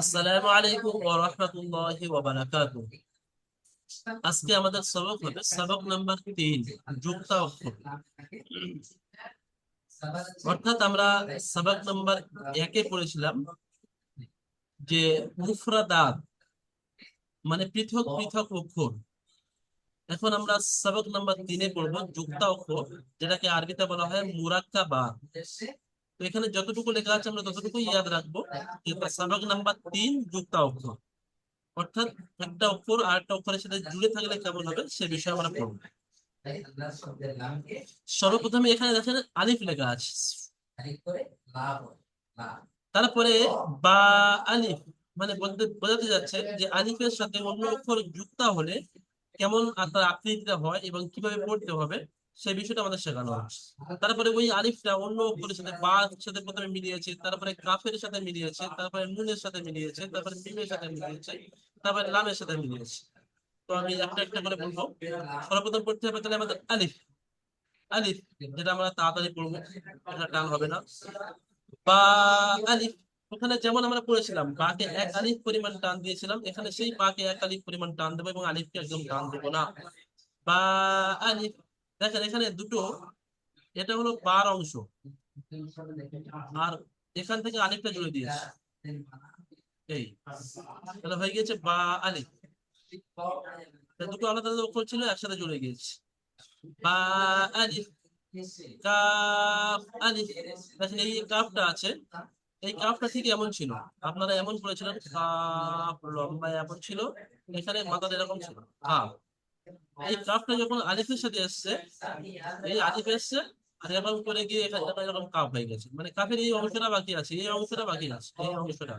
আসসালামু আলাইকুম ওয়া রাহমাতুল্লাহি ওয়া বারাকাতুহু। আজকে আমাদের সবক হবে সবক নাম্বার তিন, যুক্ত অক্ষর। অর্থাৎ আমরা সবক নাম্বার একে পড়েছিলাম যে মুফরাদাত মানে পৃথক পৃথক অক্ষর। এখন আমরা সবক নাম্বার তিনে পড়ব, যুক্ত অক্ষর, যেটাকে আরবিতে বলা হয় মুরাক্কাবাত তো এখানে যতটুকু লেখা আছে আমরা ততটুকু ইয়াদ রাখব। যে সবক নাম্বার তিন যুক্ত অক্ষর। অর্থাৎ একটা অক্ষর আর একটা অক্ষরের সাথে জুড়ে থাকলে কেমন হবে সে বিষয়ে আমরা পড়ব। সর্বপ্রথমে এখানে দেখেন আলিফ লেখা আছে। তারপরে বা আলিফ মানে বলতে বোঝাতে যাচ্ছে যে আলিফের সাথে অন্য অক্ষর যুক্ত হলে কেমন তার আকৃতিটা হয় এবং কীভাবে পড়তে হবে সেই বিষয়টা আমাদের শেখানো হচ্ছে। তারপরে ওই আলিফটা অন্য অক্ষরের সাথে বা সাথে প্রথমে মিলিয়েছে তারপরে কাফের সাথে মিলিয়েছে তারপরে নুনের সাথে মিলিয়েছে তারপরে মিমের সাথে মিলিয়েছে তারপরে লামের সাথে মিলিয়েছে। তো আমি একটা একটা করে বলব। সর্বপ্রথম পড়তে হবে তাহলে আমাদের আলিফ। আলিফ যেটা আমরা তাড়াতাড়ি পড়ব এটা টান হবে না। বা আলিফ ওখানে যেমন আমরা পড়েছিলাম বাকে এক আলিফ পরিমাণ টান দিয়েছিলাম এখানে সেই বাকে এক আলিফ পরিমাণ টান দেবো এবং আলিফকে একদম টান দেবো না। বা আলিফ দেখেন এখানে দুটো, এটা হলো বার অংশ। আর এখান থেকে আলিফটা জুড়ে দিয়েছে। এই, তাহলে হয়ে গেছে বা আলিফ দুটো আলাদা আলাদা অক্ষর ছিল, একসাথে জুড়ে গিয়েছে। বা আলিফ কাফ আলিফ দেখেন এই কাফটা আছে। এই কাফটা ঠিক এমন ছিল। আপনারা এমন করেছিলেন, কাফ, লম্বা এমন ছিল। এখানে মাথা এরকম ছিল। কাফ এই কাফটা যখন আলিফের সাথে এসছে এই আলিফ এসছে আর এরকম করে গিয়ে এরকম কাফ হয়ে গেছে। মানে কাফের এই অংশটা বাকি আছে, এই অংশটা বাকি আছে, এই অংশটা।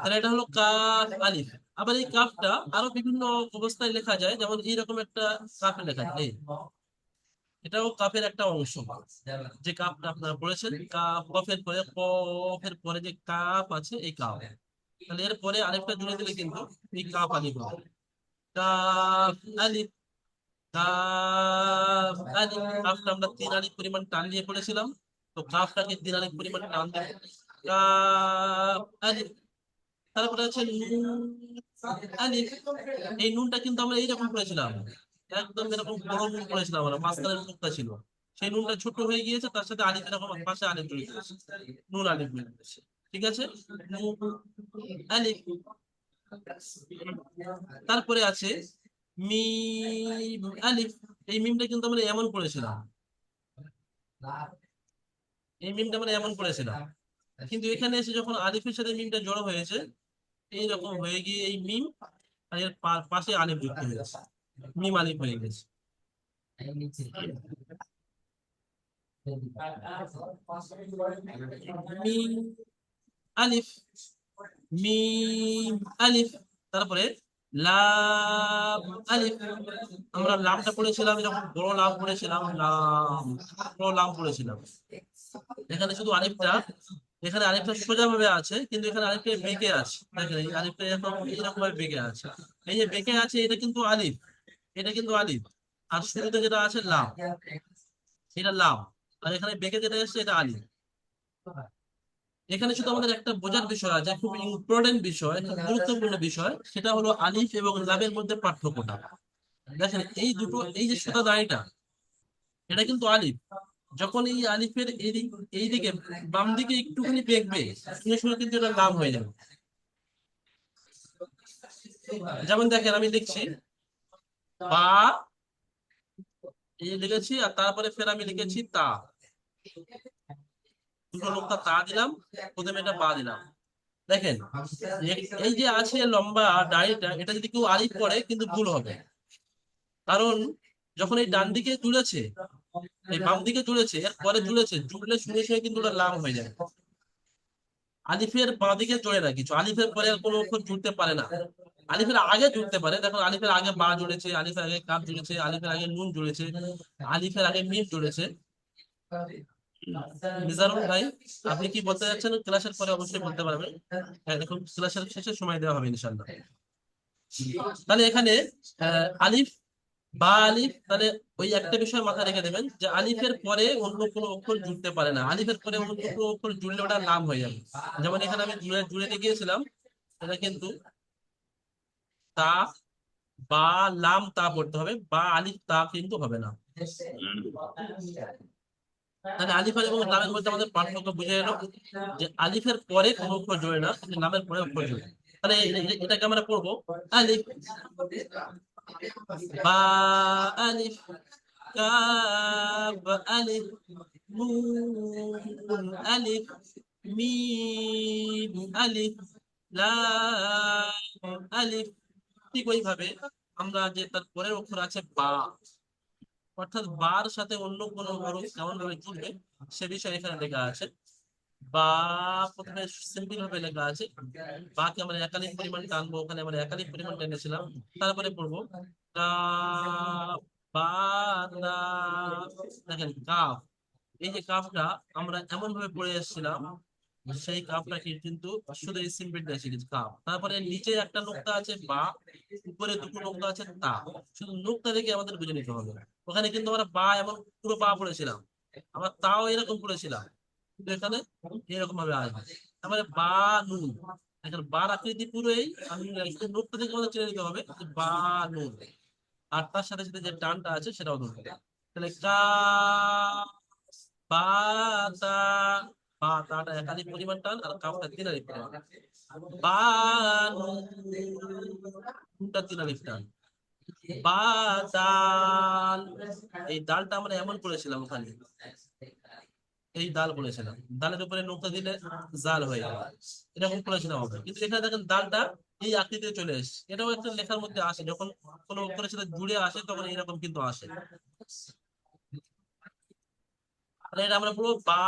তাহলে এটা হলো কাফ আলিফ আবার এই কাফটা আরও বিভিন্ন অবস্থায় লেখা যায়, যেমন এইরকম একটা কাফে লেখা যায় এটাও কাফের একটা অংশ। যে কাপটা আপনারা পড়েছেন কাপ কফের পরে কফের পরে যে কাপ আছে, এই কাপ তাহলে এর পরে আরেকটা জুড়ে দিলে কিন্তু এই কাপ আলিফ হবে আমরা তিন আলিফ পরিমাণ টান দিয়ে পড়েছিলাম তো কাপটাকে তিন আলিফ পরিমাণ টান দেব তারপরে আছে নুন, আলিফ। এই নুনটা কিন্তু আমরা এইরকম পড়েছিলাম একদম এরকম বড় নুন পড়েছিলাম আমরা মাঝখানে নুনটা ছিল। সেই নুনটা ছোট হয়ে গিয়েছে, তার সাথে আলিফ এরকম পাশে আলিফ গিয়েছে নুন আলিফ মিলে গেছে ঠিক আছে? তারপরে আছে মিম, আলিফ। এই মিমটা কিন্তু আমরা এমন পড়েছিলাম এই মিমটা আমরা এমন পড়েছিলাম কিন্তু এখানে এসে যখন আলিফের সাথে মিমটা জড়ো হয়েছে, এইরকম হয়ে গিয়ে এই মিম আর এর পাশে আলিফ যুক্ত হয়েছে মিম আলিফ হয়ে গেছে। মিম আলিফ, মিম, আলিফ, তারপরে লাম, আলিফ। আমরা লামটা পড়েছিলাম, যখন বড় লাম পড়েছিলাম, লাম, বড় লাম পড়েছিলাম। এখানে শুধু আলিফটা, এখানে আলিফটা সোজা ভাবে আছে, কিন্তু এখানে আলিফটা বেঁকে আছে। দেখেন, এই আলিফটা এরকম এরকম ভাবে বেঁকে আছে। এই যে বেঁকে আছে, এটা কিন্তু আলিফ। এটা কিন্তু আলিফ। আর শুরুতে যেটা আছে, লাম। এটা লাম। আর এখানে বেঁকে যেটা এসছে, এটা আলিফ। এখানে শুধু আমাদের একটা বোঝার বিষয় আছে খুব ইম্পর্টেন্ট বিষয় খুব গুরুত্বপূর্ণ বিষয় সেটা হলো আলিফ এবং লামের মধ্যে পার্থক্যটা। দেখেন এই দুটো এই যে সুতা দাঁড়িটা এটা কিন্তু আলিফ। যখন এই আলিফের এইদিক এইদিকে বাম দিকে একটুখানি বেঁকবে সঙ্গে সঙ্গে কিন্তু এটা লাম হয়ে যাবে। যেমন দেখেন আমি লিখছি বা এই লিখেছি আর তারপরে ফের আমি লিখেছি তা। তা দিলাম, প্রথমে এটা বা দিলাম। দেখেন, এই যে আছে লম্বা দাড়িটা এটা যদি কেউ আলিফ করে, কিন্তু ভুল হবে। কারণ যখন এই ডান দিকে জুড়েছে এই বাম দিকে এর পরে জুড়লে শুনে শুনে কিন্তু ওটা লাম হয়ে যায়। আলিফের বাঁ দিকে জোড়ে না কিছু, আলিফের পরে আর কোনো অক্ষর জুড়তে পারে না। আলিফের আগে জুড়তে পারে, দেখুন, আলিফের আগে বা জুড়েছে, আলিফের আগে কাপ জুড়েছে, আলিফের আগে নুন জুড়েছে, আলিফের আগে মিম জুড়েছে। মিজানুল ভাই, আপনি কি বলতে যাচ্ছেন ক্লাসের পরে অবশ্যই বলতে পারবেন। হ্যাঁ দেখুন, ক্লাসের শেষে সময় দেওয়া হবে ইনশাল্লাহ তাহলে এখানে আলিফ, বা আলিফ, তাহলে ওই একটা বিষয় মাথায় রেখে দেবেন যে আলিফের পরে অন্য কোনো অক্ষর জুড়তে পারে না। আলিফের পরে অন্য কোনো অক্ষর জুড়লে ওটা নাম হয়ে যাবে। যেমন এখানে আমি জুড়ে জুড়ে গিয়েছিলাম এটা কিন্তু তা, বা, লাম, তা পড়তে হবে। বা, আলিফ, তা কিন্তু হবে না। তাহলে আলিফ এবং লামের মধ্যে আমাদের পার্থক্য বুঝে এলো যে আলিফের পরে কোনো অক্ষর জোড়ে না লামের পরে অক্ষর জোড়ে। তাহলে এটাকে আমরা পড়ব আলিফ আলিফ আলিফ আলিফ মিম আলিফ লাম আলিফ। ঠিক ওইভাবে আমরা যে তার পরের অক্ষর আছে বা অর্থাৎ বার সাথে অন্য কোনো হরফ কেমন ভাবে জুড়বে সে বিষয়ে এখানে লেখা আছে। বা প্রথমে লেখা আছে। আমরা একাধিক ওখানে আমরা একাধিক তারপরে পড়ব। দেখেন, কাফ। এই যে কাফটা আমরা এমন ভাবে পড়ে এসেছিলাম সেই কাফটাকে কিন্তু শুধু এই সিম্পল দিয়ে শিখেছি কাফ তারপরে নিচে একটা নোক্তা আছে বা উপরে দুটো নোক্তা আছে তা। শুধু নোক্তা দেখে আমাদের বুঝে নিতে হবে। ওখানে কিন্তু আমরা বা এমন পুরো বা পড়েছিলাম। আমরা তাও এরকম পড়েছিলাম। কিন্তু এখানে এরকম ভাবে আসবে তারপরে বা নুন। এখানে বার আকৃতি পুরোই আমি নোক্তা থেকে আমাদের চেনে নিতে হবে বা নুন। আর তার সাথে সাথে যে টানটা আছে সেটাও ধরবে তাহলে কা, বা, তা বা তাটা একাধিক পরিমাণ টান আর কাফটা নুনটা তিনারি টান। বা দাল এই ডালটা আমরা এমন করেছিলাম ওখানে। এই ডাল বলেছিলাম ডালের উপরে নৌকা দিলে জাল হয়ে যাবে এরকম করেছিলাম কিন্তু এখানে দেখেন ডালটা এই আকৃতিতে চলে এসেছে। এটাও একটা লেখার মধ্যে আসে। যখন কোনো অক্ষরের সাথে জুড়ে আসে, তখন এরকম কিন্তু আসে। আর এটা আমরা পুরো বা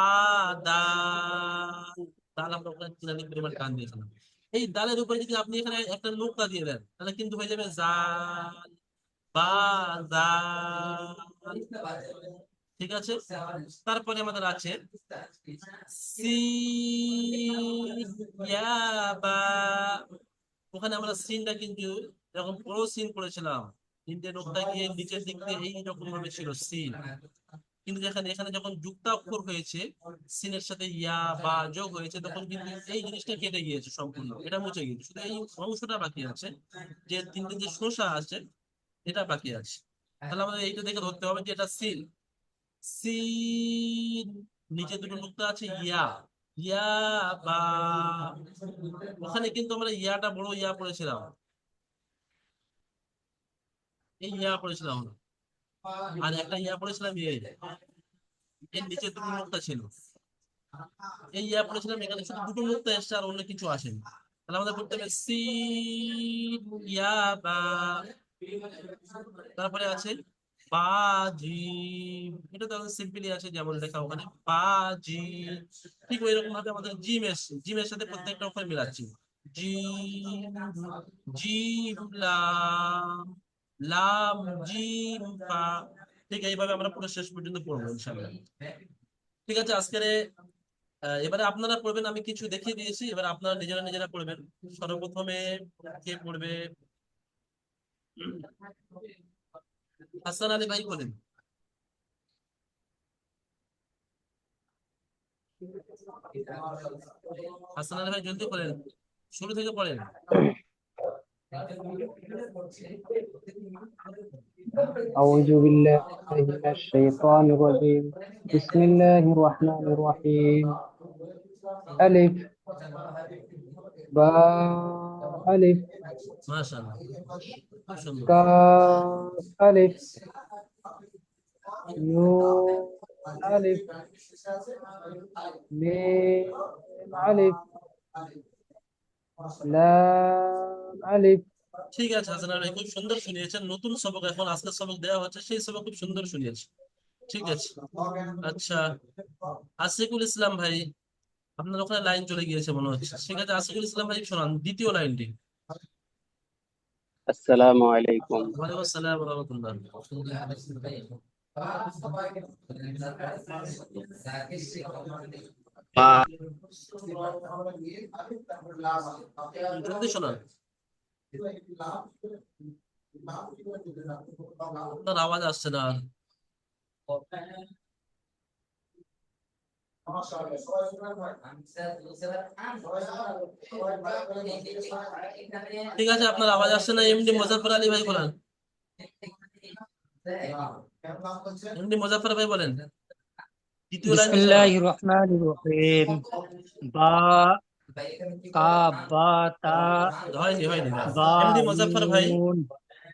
দাল ডাল আমরা ওখানে পরিমাণ টান দিয়েছিলাম এই ডালের উপরে যদি আপনি এখানে একটা নৌকা দিয়ে দেন তাহলে কিন্তু হয়ে যাবে জাল বা ঠিক আছে? তারপরে আমাদের আছে ওখানে আমরা সিনটা কিন্তু যখন বড় সিন করেছিলাম। তিনটে নোকটা গিয়ে নিচের দিক দিয়ে এইরকম ভাবে ছিল সিন কিন্তু যেখানে এখানে যখন যুক্তাক্ষর হয়েছে, সিনের সাথে ইয়া বা যোগ হয়েছে, তখন কিন্তু এই জিনিসটা কেটে গিয়েছে সম্পূর্ণ। এটা মুছে গিয়েছে। শুধু এই অংশটা বাকি আছে। যে তিনটে যে শোষা আছে, এটা বাকি আছে। তাহলে আমাদের এইটা দেখে ধরতে হবে যে এটা সিন। সিন, নিচে দুটো নুক্তা আছে, ইয়া। ইয়া বা ওখানে কিন্তু আমরা ইয়াটা বড় ইয়া পড়েছিলাম। এই ইয়া পড়েছিলাম। আর একটা ইয়া পড়েছিলাম এর নিচে দুটো নুক্তা ছিল। এই ইয়া পড়েছিলাম এখানে। শুধু দুটো নুক্তা এসছে আর অন্য কিছু আসেনি। তাহলে আমাদের পড়তে হবে সিন ইয়া, বা। তারপরে আছে বাজি এটা তো সিম্পলি আছে, যেমন লেখা ওখানে। বাজি ঠিক ওই রকম ভাবে আমাদের জিম এসছে। জিমের সাথে প্রত্যেকটা অক্ষর মিলাচ্ছি। জিম জিম লাম, জিম পা ঠিক এইভাবে আমরা পুরো শেষ পর্যন্ত পড়ব, ইনশাআল্লাহ। ঠিক আছে, আজকের এবারে আপনারা পড়বেন, আমি কিছু দেখিয়ে দিয়েছি, এবার আপনারা নিজেরা নিজেরা পড়বেন। সর্বপ্রথমে কে পড়বে? হাসান আলী ভাই বলেন হাসান আলী ভাই জলদি করেন শুরু থেকে পড়েন। أعوذ بالله من الشيطان الرجيم. بسم الله الرحمن الرحيم. ألف با ألف ما شاء الله. ما شاء الله. كاف ألف نو ألف ميم ألف ঠিক আছে হাসান আলী খুব সুন্দর শুনিয়েছেন। নতুন সবক এখন আজকের সবক দেওয়া হচ্ছে সেই সবক খুব সুন্দর শুনিয়েছে। ঠিক আছে। আচ্ছা আসিকুল ইসলাম ভাই আপনার ওখানে লাইন চলে গিয়েছে মনে হচ্ছে। ঠিক আছে আসিকুল ইসলাম ভাই শোনান দ্বিতীয় লাইনটি। আসসালামু আলাইকুম। ওয়ালাইকুম আসসালাম ওয়া রাহমাতুল্লাহ। আপনার আওয়াজ আসছে না ঠিক আছে, আপনার আওয়াজ আসছে না এমডি মোজাফর আলী ভাই বলেন। এমডি মোজাফর ভাই বলেন।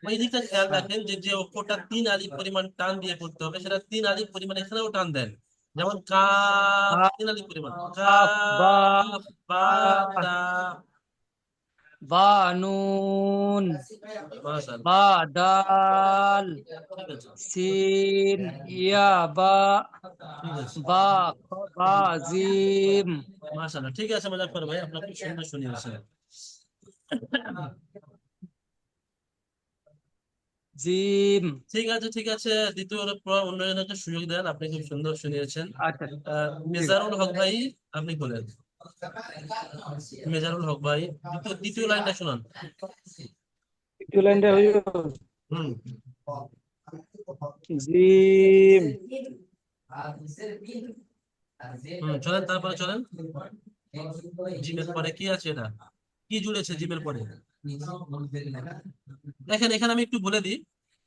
ওই দিকটা খেয়াল রাখেন যে যে অক্ষরটা তিন আলিফ পরিমাণ টান দিয়ে পড়তে হবে সেটা তিন আলিফ পরিমাণ এখানেও টান দেন। যেমন কাফ, তিন আলিফ পরিমাণ। বা, কাফ বা তা বা নুন মাশাআল্লাহ বা দাল ঠিক আছে সিন ইয়া বা ঠিক বা বা জিম মাশাআল্লাহ ঠিক আছে। মোজাফর ভাই আপনার খুব সুন্দর শুনিয়েছেন জিম। ঠিক আছে ঠিক আছে দ্বিতীয় পর অন্যজনকে সুযোগ দেন আপনি খুব সুন্দর শুনিয়েছেন। আচ্ছা। মেজারুল হক ভাই আপনি বলেন। মেজারুল হক ভাই দ্বিতীয় লাইনটা শোনান। দ্বিতীয় লাইনটা হুজুর হুম। জিম। চলেন তারপরে চলেন। জিমের পরে কি আছে এটা? কি জুড়েছে জিমের পরে? দেখেন এখানে আমি একটু বলে দিই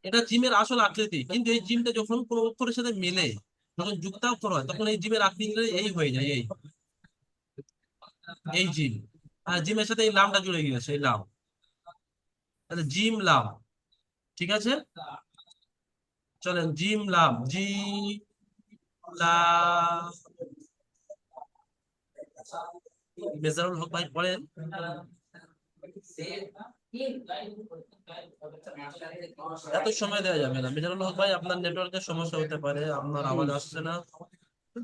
এটা জিমের আসল আকৃতি কিন্তু এই জিমটা যখন কোনো অক্ষরের সাথে মেলে যখন যুক্তাক্ষর হয় তখন এই জিমের আকৃতিটা এই হয়ে যায় এই। এই জিম। আর জিমের সাথে এই লামটা জুড়ে গিয়েছে, এই লাম। তাহলে জিম লাম, ঠিক আছে? চলেন, জিম লাম জি মেজারুল হক ভাই, পড়েন। এত সময় দেওয়া যাবে না। মেজারুল হক ভাই, আপনার নেটওয়ার্কের সমস্যা হতে পারে, আপনার আওয়াজ আসছে না।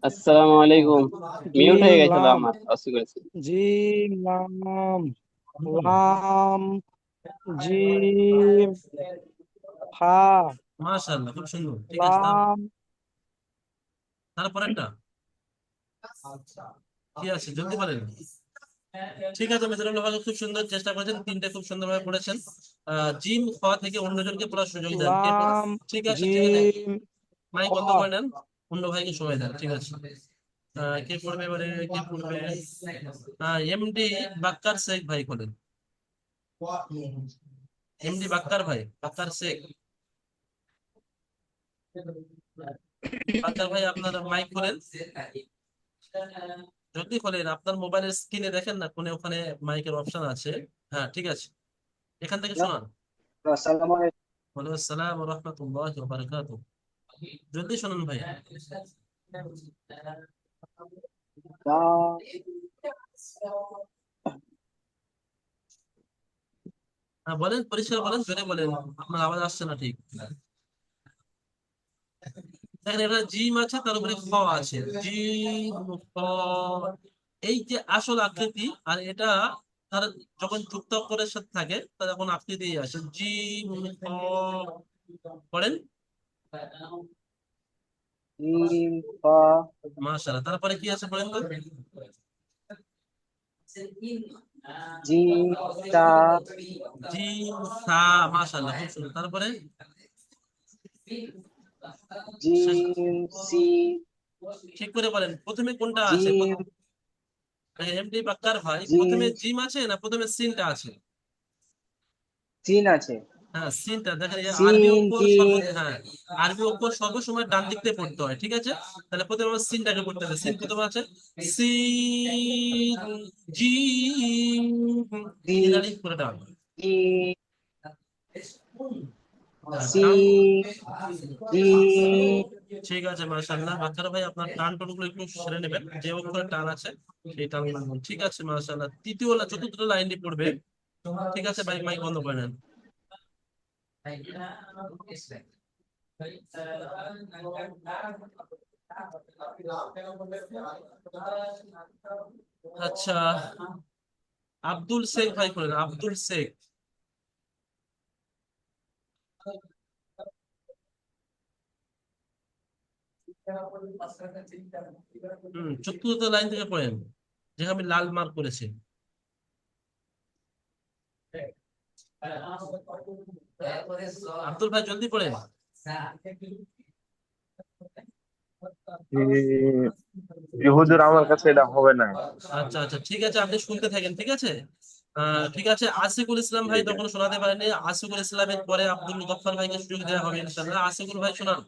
আসসালামু আলাইকুম। মিউট হয়ে গেছিল আমার অসু করেছি। জিম লাম লাম জিম ফা মাশাআল্লাহ খুব সুন্দর। ঠিক আছে তার- লাম তারপরেরটা কি আছে? জলদি বলেন। ঠিক আছে মেজারুল হক খুব সুন্দর চেষ্টা করেছেন। তিনটে খুব সুন্দরভাবে পড়েছেন আহ, জিম খ থেকে অন্যজনকে পড়ার সুযোগ দেন। ঠিক আছে ঠিক আছে। জিম। মাইক বন্ধ করে নেন। অন্য ভাইকে সময় দেন ঠিক আছে। কে পড়বে এবারে? কে পড়বে এমডি বাক্কার শেখ ভাই বলেন এমডি বাক্কার ভাই বাক্কার শেখ। বাক্কার ভাই আপনার মাইক খোলেন যদি খোলেন আপনার মোবাইলের স্ক্রিনে দেখেন না কোনে ওখানে মাইকের অপশন আছে। হ্যাঁ ঠিক আছে। এখান থেকে শোনান। আসসালামু আলাইকুম। ওয়ালাইকুম আসসালাম ওয়া রাহমাতুল্লাহি ওয়া বারাকাতুহু। জলদি শুনুন ভাই। হ্যাঁ বলেন, পরিষ্কার বলেন, জোরে বলেন। আপনার আওয়াজ আসছে না ঠিক। দেখেন, এটা জিম আছে, তার উপরে খ আছে। জিম, খ। এই যে আসল আকৃতি, আর এটা তার যখন যুক্ত করে সাথে থাকে তখন আকৃতি আসে জিম, খ। পড়েন? জিম ফা মাশাআল্লাহ তারপরে কি আছে পড়েন তো? জিম তা জিম সা মাশাআল্লাহ খুব সুন্দর। তারপরে? সি ঠিক করে বলেন প্রথমে কোনটা আছে? এমডি বাক্কার ভাই প্রথমে জিম আছে না প্রথমে সিনটা আছে? সিন আছে। হ্যাঁ সিনটা দেখেন সিন, আরবি অক্ষর হ্যাঁ আরবি অক্ষর সর্বসময় ডান দিক থেকে পড়তে হয় ঠিক আছে? তাহলে প্রথমে আমার সিনটাকে পড়তে হবে। সিন প্রথমে আছে? সিন জিম তিন করে দাও জিম সি ঠিক আছে বাচ্চারা ভাই আপনার টান টনগুলো একটু সেরে নেবেন। যে অক্ষরে টান আছে সেই টান ঠিক আছে মাশাআল্লাহ। তৃতীয় চতুর্থ লাইনটি পড়বে। ঠিক আছে ভাই মাইক বন্ধ করে নেন। আচ্ছা আব্দুল শেখ, ভাই করেন আব্দুল শেখ। চতুর্থ লাইন থেকে পড়েন, যেখানে আমি লাল মার্ক করেছি। আব্দুল ভাই জলদি হুজুর আমার কাছে এটা হবে না। আচ্ছা আচ্ছা ঠিক আছে আপনি শুনতে থাকেন ঠিক আছে? ঠিক আছে আসিকুল ইসলাম ভাই তখন শোনাতে পারেনি আসিকুল ইসলামের পরে আব্দুল গফফার ভাইকে সুযোগ দেওয়া হবে ইনশাআল্লাহ। আসিকুল ভাই শোনান।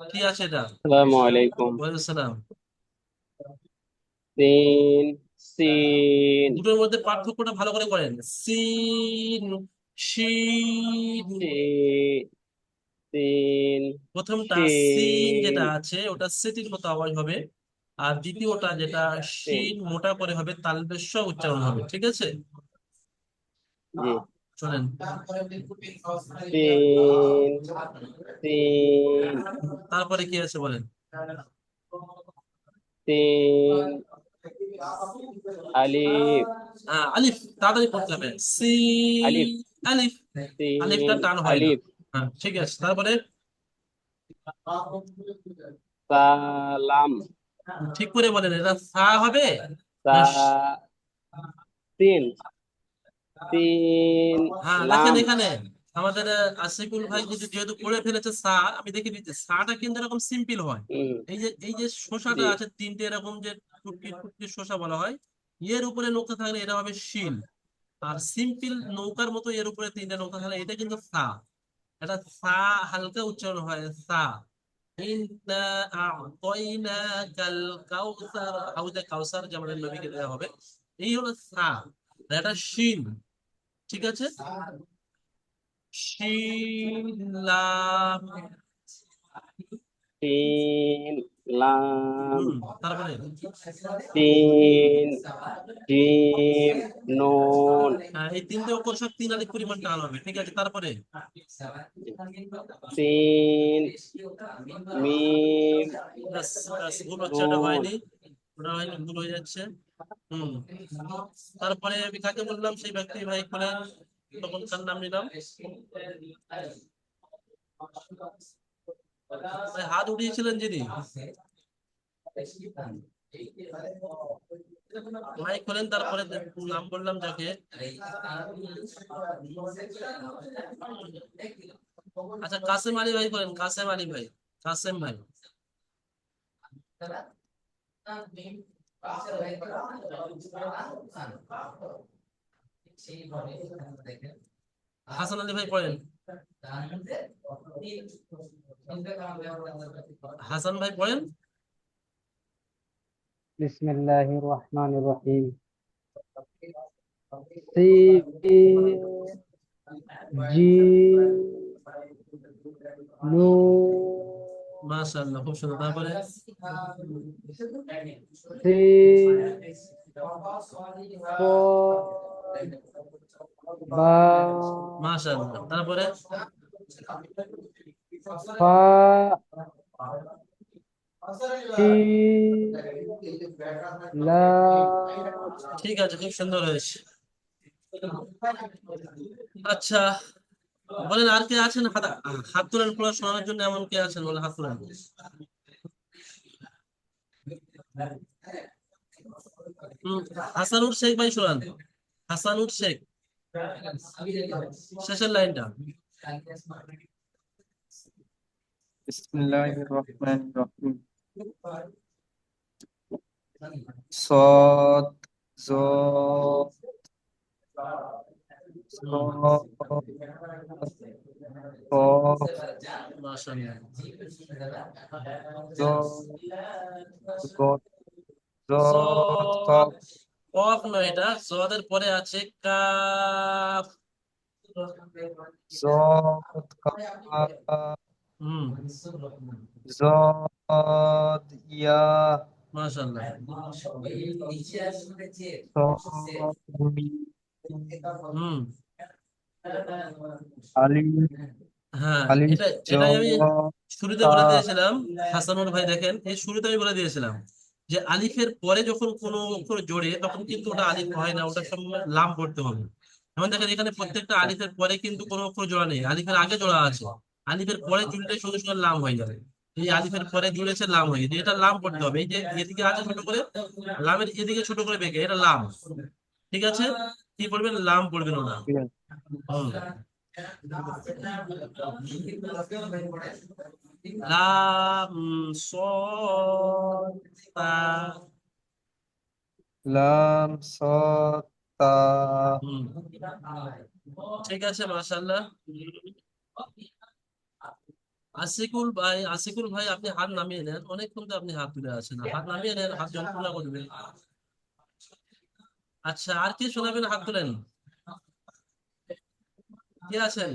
কি আছে এটা? আসসালামু আলাইকুম। ওয়ালাইকুম আসসালাম। সিন সিন দুটোর মধ্যে পার্থক্যটা ভালো করে করেন। সিন সি- সিন প্রথমটা সিন যেটা আছে ওটা সিটির মতো আওয়াজ হবে। আর দ্বিতীয়টা যেটা শিন মোটা করে হবে তালবেশ সহ উচ্চারণ হবে ঠিক আছে? সিন তারপরে কি আছে বলেন? আলিফ। আহ, আলিফ তাড়াতাড়ি পড়তে হবে। সি আলিফ। আলিফ আলিফটা টান হয়। আলিফ? হ্যাঁ ঠিক আছে তারপরে? সালাম। ঠিক করে বলেন এটা সা হবে? সিন সিন হ্যাঁ দেখেন এখানে আমাদের আহ, আশিকুল ভাই যদি যেহেতু পড়ে ফেলেছে সা আমি দেখে দিচ্ছি সাটা কিন্তু এরকম সিম্পল হয়। এই যে এই যে শসাটা জি। আছে তিনটে এরকম যে টুকটি টুকটি শসা বলা হয় এর উপরে নৌকা থাকলে এটা হবে শিল। আর সিম্পল নৌকার মতো এর উপরে তিনটে নৌকা থাকলে এটা কিন্তু সা। এটা সা হালকা উচ্চারণ হয়, সা। হবে, এই হলো সা। এটা শিন, ঠিক আছে? শিন। লাম জিম নুন। হ্যাঁ, এই তিনটে অক্ষর সব তিন আলিফ পরিমাণ টান হবে ঠিক আছে তারপরে? মিম ব্যাস, ভুল হচ্ছে হয়নি ওটা হয়নি ভুল হয়ে যাচ্ছে। হুম তারপরে আমি কাকে বললাম সেই ব্যক্তি ভাই খোলেন তখন কার নাম নিলাম? হাত উঠিয়েছিলেন যিনি? মাইক খোলেন, তারপরে নাম আচ্ছা কাসেম আলী ভাই বলেন, কাসেম আলী ভাই, কাসেম ভাই। হাসান আলী ভাই পড়েন। হাসান ভাই পড়েন? بسم الله الرحمن الرحيم سين جيم نون মাশাআল্লাহ খুব সুন্দর তারপরে سين فا با মাশাআল্লাহ তারপরে فا شين لام ঠিক আছে, খুব সুন্দর হয়েছে। আচ্ছা বলেন, আর কে আছেন? হাত তোলেন খোলা শোনানোর জন্য এমন কে আছেন? বলে হাত তোলেন। হাসানুর শেখ ভাই, শোনান। হাসানুর শেখ। শেষের লাইনটা। বিসমিল্লাহির রহমানির রহিম। সদ জ কফ এটা? সদের পরে আছে কাফ। হম। জদ ইয়া শুরুতে আমি বলে দিয়েছিলাম যে আলিফের পরে যখন কোনো অক্ষর জোরে তখন কিন্তু ওটা আলিফ হয় না ওটা সব লাম পড়তে হবে। যেমন দেখেন এখানে প্রত্যেকটা আলিফের পরে কিন্তু কোনো অক্ষর জোড়া নেই আলিফের আগে জোড়া আছে আলিফের পরে জুলটাই শুধু শুধু লাম হয়ে যাবে। এই আলিফের পরে জুড়েছে লাম হয়ে এটা লাম পড়তে হবে। এই যে এদিকে আছে ছোট করে লামের এদিকে ছোট করে বেঁকে এটা লাম। ঠিক আছে? কি পড়বেন লাম পড়বেন ওটা লাম সদ লাম সদ তা ঠিক আছে মাশাআল্লাহ। আসিকুল ভাই আসিকুল ভাই আপনি হাত নামিয়ে নেন। অনেকক্ষণ তো আপনি হাত তুলে আছেন। হাত নামিয়ে নেন হাত যন্ত্রণা করবে আচ্ছা আর কি শোনাবেন? হাত তুলেন কে আছেন?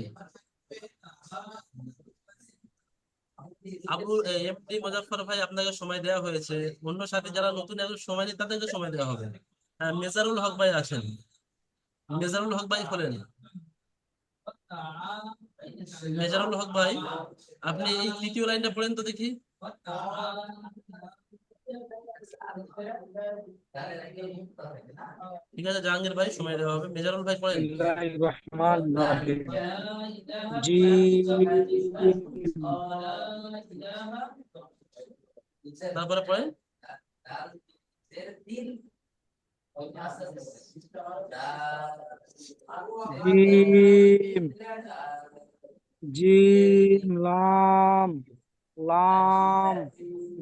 আবু এমডি মুজাফফর ভাই আপনাকে সময় দেওয়া হয়েছে। অন্য সাথে যারা নতুন এখন সময় নেই তাদেরকে সময় দেওয়া হবে। হ্যাঁ, মেজারুল হক ভাই আছেন মেজারুল হক ভাই বলেন মেজারুল হক ভাই, আপনি এই তৃতীয় লাইনটা পড়েন তো দেখি। ঠিক আছে, জাহাঙ্গীর ভাই, সময় দেওয়া হবে। ভাই, পড়েন। তারপরে জিম। জিম লাম লাম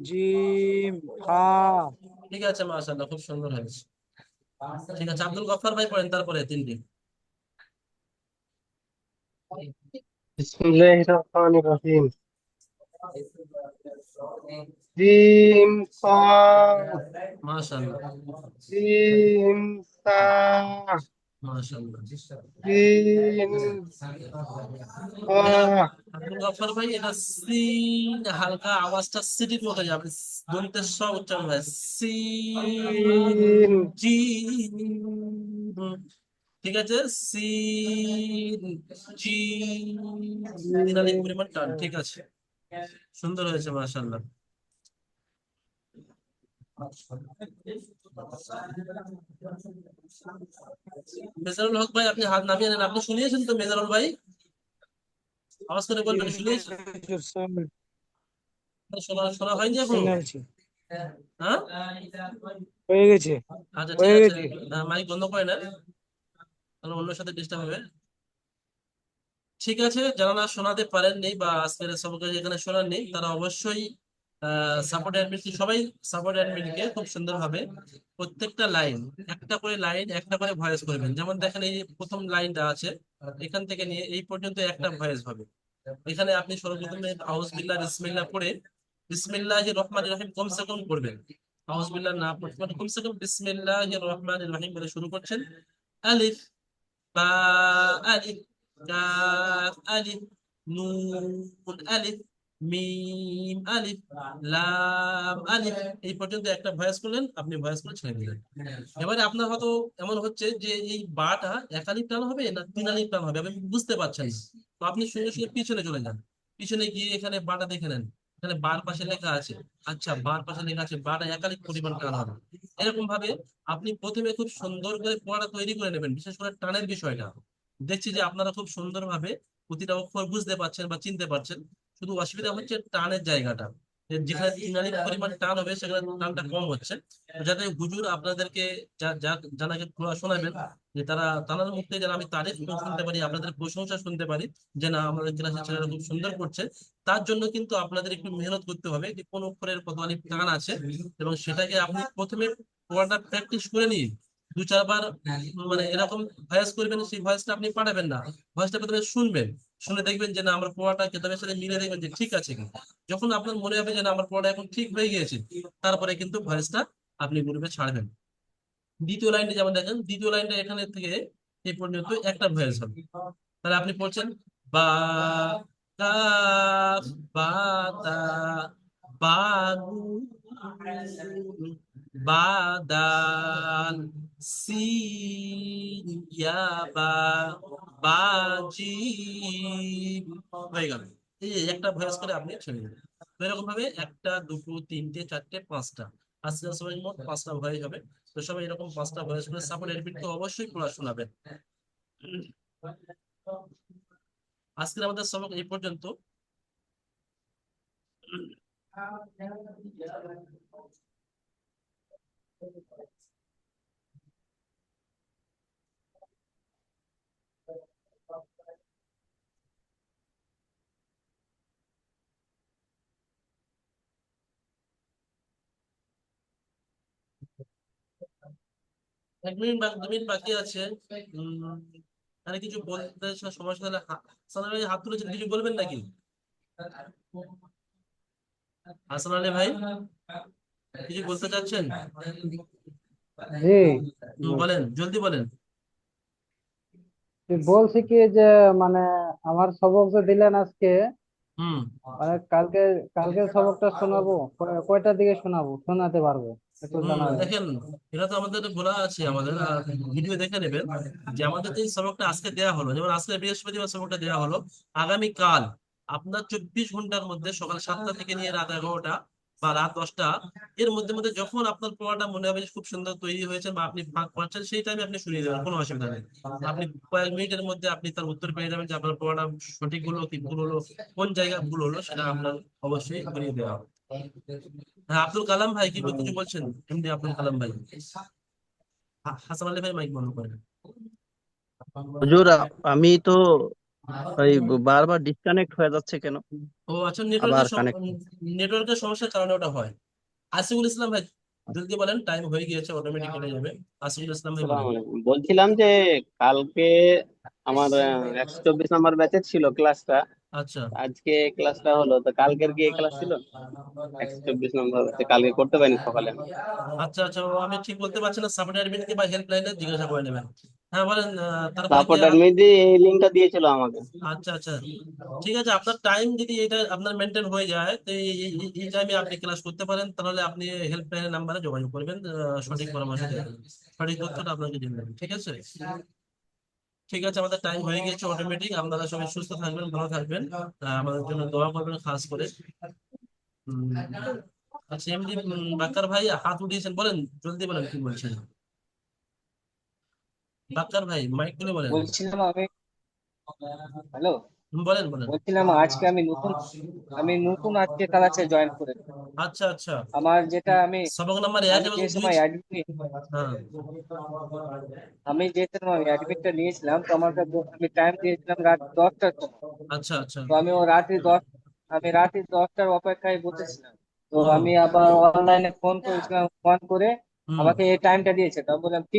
জিম হা ঠিক আছে মাশাআল্লাহ খুব সুন্দর হয়েছে। ঠিক আছে আব্দুল গফফার ভাই পড়েন তারপরে তিনটি। বিসমিল্লাহির রহমানির রহিম। জিম সাদ মাশাআল্লাহ। জিম সা। ভাই এটা সিন হালকা আওয়াজটা সিটির মতো যাবে দন্তের স উচ্চারণ হয় সিন ঠিক আছে সিন তিন আলিফ পরিমাণ টান ঠিক আছে সুন্দর হয়েছে মাশাআল্লাহ মেজারুল হক ভাই আপনি হাত নামিয়ে নেন। আপনি শুনিয়েছেন তো মেজারুল ভাই? আওয়াজ করে বলবেন শুনিয়েছেন? শোনা শোনা হয়নি এখন? হ্যাঁ? হয়ে গেছে। আচ্ছা ঠিক আছে। মাইক বন্ধ করে নেন। তাহলে অন্যের সাথে ডিস্টার্ব হবে। ঠিক আছে যারা না শোনাতে পারেননি বা আজকের সবকে যেখানে শোনার নেই তারা অবশ্যই সাপোর্ট অ্যাডমিন সবাই সাপোর্ট অ্যাডমিনকে খুব সুন্দরভাবে প্রত্যেকটা লাইন একটা করে লাইন একটা করে ভয়েস করবেন। যেমন দেখেন এই প্রথম লাইনটা আছে, এখান থেকে নিয়ে এই পর্যন্ত একটা ভয়েস হবে। এখানে আপনি সর্বপ্রথমে আউজ বিল্লাহ বিসমিল্লাহ পড়ে, বিসমিল্লাহ রহমান রহিম কমসে কম পড়বেন। আউজ বিল্লাহ না পড়তে মানে কমসে কম বিসমিল্লাহ রহমান রহিম বলে শুরু করছেন। আলিফ, বা, আলিফ আলিফ, নুন, আলিফ মিম, আলিফ, লাম, আলিফ, এই পর্যন্ত একটা ভয়েস করলেন, আপনি ভয়েস করে ছেড়ে দিলেন। এবারে আপনার হয়তো এমন হচ্ছে যে এই বাটা এক আলিফ টান হবে না তিন আলিফ টান হবে, আপনি বুঝতে পারছেন তো আপনি সঙ্গে সঙ্গে পিছনে চলে যান। পিছনে গিয়ে এখানে বাটা দেখে নেন। এখানে বার পাশে লেখা আছে আচ্ছা বার পাশে লেখা আছে, বাটা একাধিক পরিমাণ টান হবে। এরকম ভাবে আপনি প্রথমে খুব সুন্দর করে পড়াটা তৈরি করে নেবেন, বিশেষ করে টানের বিষয়টা। দেখছি যে আপনারা খুব সুন্দরভাবে প্রতিটা অক্ষর বুঝতে পারছেন বা চিনতে পারছেন। শুধু অসুবিধা হচ্ছে টানের জায়গাটা। যেখানে তিনালি পরিমাণ টান হবে সেখানে টানটা কম হচ্ছে। যাতে হুজুর আপনাদেরকে যা- যা জানাকে শোনাবেন যে তারা তাদের মুখ যেন আমি তারিফ শুনতে পারি আপনাদের প্রশংসা শুনতে পারি যে না আমাদের ক্লাসের ছেলেরা খুব সুন্দর করছে। তার জন্য কিন্তু আপনাদের একটু মেহনত করতে হবে যে কোন অক্ষরের কত আলিফ টান আছে এবং সেটাকে আপনি প্রথমে পড়াটা প্র্যাকটিস করে নিন। দু চারবার মানে এরকম ভয়েস করবেন সেই ভয়েসটা আপনি পাঠাবেন না। ভয়েসটা প্রথমে শুনবেন। শুনে দেখবেন যে না, আমার পড়াটা কেতাবের সাথে মিলে দেখবেন যে ঠিক আছে কি যখন আপনার মনে হবে যে না, আমার পড়াটা এখন ঠিক হয়ে গিয়েছে, তারপরে কিন্তু ভয়েসটা আপনি গ্রুপে ছাড়বেন। দ্বিতীয় লাইনটা যেমন দেখেন, দ্বিতীয় লাইনটা এখানে থেকে এই পর্যন্ত একটা ভয়েস হবে। তাহলে আপনি পড়ছেন, বা বা বা নুন, বা দাল সিন ইয়া বা বা জিম হয়ে গেল। এই একটা ভয়েস করে আপনি ছেড়ে দেবেন এরকম ভাবে একটা দুটো তিনটে চারটে পাঁচটা। আজকে সবাই মোট পাঁচটা ভয়েস হবে। তো সবাই এরকম পাঁচটা ভয়েস করে সাপোর্ট এডমিট তো অবশ্যই পড়া শোনাবেন। আজকের আমাদের সবক এই পর্যন্ত। এক বাকি আছে। মানে কিছু হাত বলবেন নাকি? আলী ভাই? কিছু বলতে চাচ্ছেন? জি। বলেন জলদি বলেন। বলছি কি যে মানে আমার সবক যে দিলেন আজকে হুম। মানে কালকে কালকের সবকটা শোনাবো কয়- কয়টার দিকে শোনাবো শোনাতে পারব একটু জানাবেন। দেখেন এটা তো আমাদের বলা আছে আমাদের ভিডিও দেখে নেবেন যে আমাদের যে সবকটা আজকে দেওয়া হলো যেমন আজকে বৃহস্পতিবার সবকটা দেওয়া হলো আগামী কাল আপনার চব্বিশ ঘণ্টার মধ্যে সকাল সাতটা থেকে নিয়ে রাত এগারোটা বা রাত দশটা, এর মধ্যে মধ্যে যখন আপনার পড়াটা মনে হবে খুব সুন্দর তৈরি হয়েছে বা আপনি ফাঁক পাচ্ছেন সেই টাইমে আপনি শুনিয়ে দেবেন, কোনো অসুবিধা নেই। আপনি কয়েক মিনিটের মধ্যে আপনি তার উত্তর পেয়ে যাবেন যে আপনার পড়াটা সঠিক হলো কি ভুল হলো, কোন জায়গায় ভুল হলো সেটা আপনার অবশ্যই শুনিয়ে দেওয়া হবে। হ্যাঁ আব্দুল কালাম ভাই কি কিছু বলছেন? এমনি আব্দুল কালাম ভাই। হাসান আলী ভাই মাইক বন্ধ করেন। হুজুর, আমি তো ওই বারবার ডিসকানেক্ট হয়ে যাচ্ছে কেন? ও আচ্ছা আবার নেটওয়ার্কের কানেক্ট নেটওয়ার্কের সমস্যার কারণে ওটা হয়। আসিফুল ইসলাম ভাই জলদি বলেন টাইম হয়ে গিয়েছে অটোমেটিক কেটে যাবে। আসিফুল ইসলাম ভাই আসসালামু বলেন। আলাইকুম। বলছিলাম যে কালকে আমার একশো চব্বিশ নাম্বার ব্যাচের ছিল ক্লাসটা আচ্ছা। আজকে ক্লাসটা হলো তো কালকের কি ক্লাস ছিল? একশো চব্বিশ নম্বর কালকে করতে পারিনি সকালে। আচ্ছা আচ্ছা ও আমি ঠিক বলতে পারছি না। সাপোর্ট অ্যাডমিনকে বা হেল্পলাইনে জিজ্ঞাসা করে নেবেন। হ্যাঁ বলেন তারপরে অ্যাডমিন এই লিঙ্কটা দিয়েছিল আমাকে। আচ্ছা আচ্ছা। ঠিক আছে আপনার টাইম যদি এটা আপনার মেনটেন হয়ে যায় তো এই টাইমে আপনি ক্লাস করতে পারেন তাহলে আপনি হেল্পলাইনের নাম্বারে যোগাযোগ করবেন সঠিক পরামর্শ সঠিক তথ্যটা আপনাকে দিয়ে দেবেন ঠিক আছে? ঠিক আছে আমাদের টাইম হয়ে গেছে অটোমেটিক আপনারা সবাই সুস্থ থাকবেন ভালো থাকবেন। আমাদের জন্য দোয়া করবেন খাস করে। আচ্ছা এমনি বাক্কার ভাই হাত উঠিয়েছেন বলেন জলদি বলেন কি বলছেন? ভাই মাইক খুলে বলেন। বলছিলাম আমি হ্যালো? বলেন বলেন। বলছিলাম আজকে আমি নতুন আমি নতুন আজকে ক্লাসে জয়েন করেছি। আচ্ছা আচ্ছা। আমার যেটা আমি সবক নাম্বার এবং হ্যাঁ। আমি যে সময় অ্যাডমিটটা নিয়েছিলাম তো আমাকে ব- আমি টাইম দিয়েছিলাম রাত দশটার সময় আচ্ছা আচ্ছা। তো আমি ও রাত্রি দশ আমি রাত্রি দশটার অপেক্ষায় বসেছিলাম। তো আমি আবার অনলাইনে ফোন করেছিলাম ফোন করে আমাকে এই টাইমটা দিয়েছে। তো বললাম ঠিক